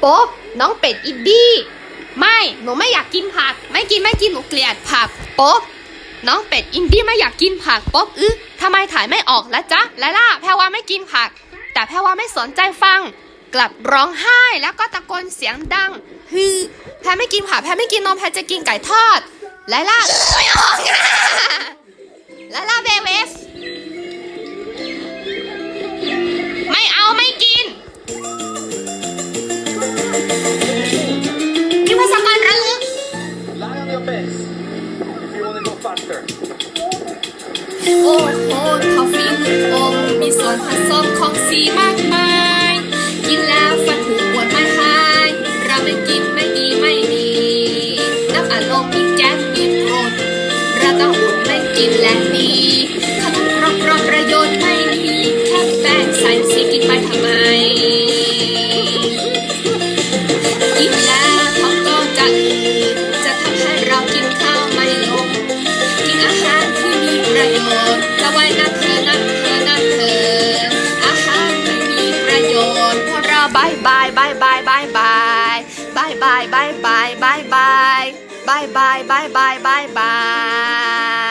โป๊บน้องเป็ดอินดี้ไม่หนูไม่อยากกินผัก ไม่กินไม่กินหนูเกลียดผักโป๊บน้องเป็ดอินดี้ไม่อยากกินผักโป๊บอื้อทำไมถ่ายไม่ออกล้วจ๊ะและล่ะแพรว่าไม่กินผัก แต่แพรว่าไม่สนใจฟัง กลับร้องไห้แล้วก็ตะโกนเสียงดังฮือแพรไม่กินผักแพรไม่กินนมแพรจะกินไก่ทอดและล่ะไม่ออก Butter โอ้โหทอฟฟี่ลูอมมีส่วนผสมของสีมากมาย กินแล้วฟันผุปวดไม่หาย เราไม่กินไม่ดีไม่ดีน้ำอัดลมมีแก๊สมีโปรดเราต้องอดไม่กินและดี ไว้นะเธอนะเธอนะเธออาหารไม่มีประโยชน์พวกเราบายบายบายบายบายบายบายบายบายบายบายบายบายบายบายบายบายบาย